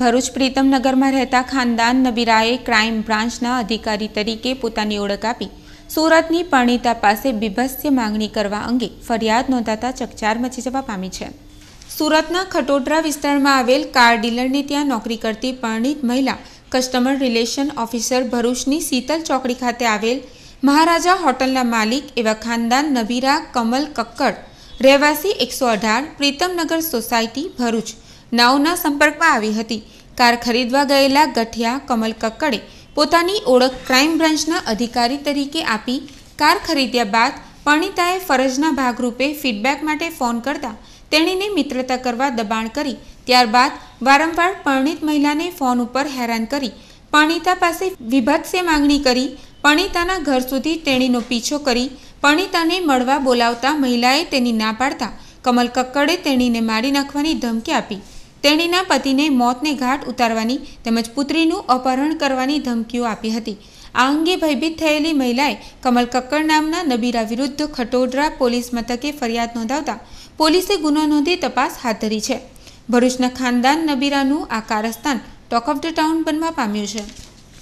ભરૂચ પ્રીતમનગરમાં રહેતા ખાનદાન નબીરાએ ક્રાઇમ બ્રાન્ચના અધિકારી તરીકે પોતાની ઓળખ આપી. સુરતની પરણિતા પાસે બીભત્સ્ય માંગણી કરવા અંગે ફરિયાદ નોંધાતા ચકચાર મચી જવા પામી છે. સુરતના ખટોદરા વિસ્તારમાં આવેલ કાર ડીલરની ત્યાં નોકરી કરતી પરણિત મહિલા કસ્ટમર રિલેશન ઓફિસર ભરૂચની શીતલ ચોકડી ખાતે આવેલ મહારાજા હોટલના માલિક એવા ખાનદાન નબીરા કમલ કક્કડ, રહેવાસી એકસો અઢાર પ્રીતમનગર સોસાયટી, ભરૂચ. નાવના સંપર્કમાં આવી હતી. કાર ખરીદવા ગયેલા ગઠિયા, કમલ કક્કડે પોતાની ઓળખ ક્રાઇમ બ્રાન્ચના અધિકારી તરીકે આપી. કાર ખરીદ્યા બાદ પરણિતાએ ફરજના ભાગરૂપે ફીડબેક માટે ફોન કરતા તેણીને મિત્રતા કરવા દબાણ કરી. ત્યારબાદ વારંવાર પરણિત મહિલાને ફોન ઉપર હેરાન કરી. પરણિતા પાસે વિભત્સે માંગણી કરી. પરણિતાના ઘર સુધી તેણીનો પીછો કરી. પરણિતાને મળવા બોલાવતા મહિલાએ તેની ના પાડતા કમલ કક્કડે તેણીને મારી નાખવાની ધમકી આપી. તેણીના પતિને મોતને ઘાટ ઉતારવાની તેમજ પુત્રીનું અપહરણ કરવાની ધમકીઓ આપી હતી. આ અંગે ભયભીત થયેલી મહિલાએ કમલ કક્કડ નામના નબીરા વિરુદ્ધ ખટોડરા પોલીસ મથકે ફરિયાદ નોંધાવતા પોલીસે ગુનો નોંધી તપાસ હાથ ધરી છે. ભરૂચના ખાનદાન નબીરાનું આ કારસ્તાન ટોક ઓફ ધ ટાઉન બનવા પામ્યું છે.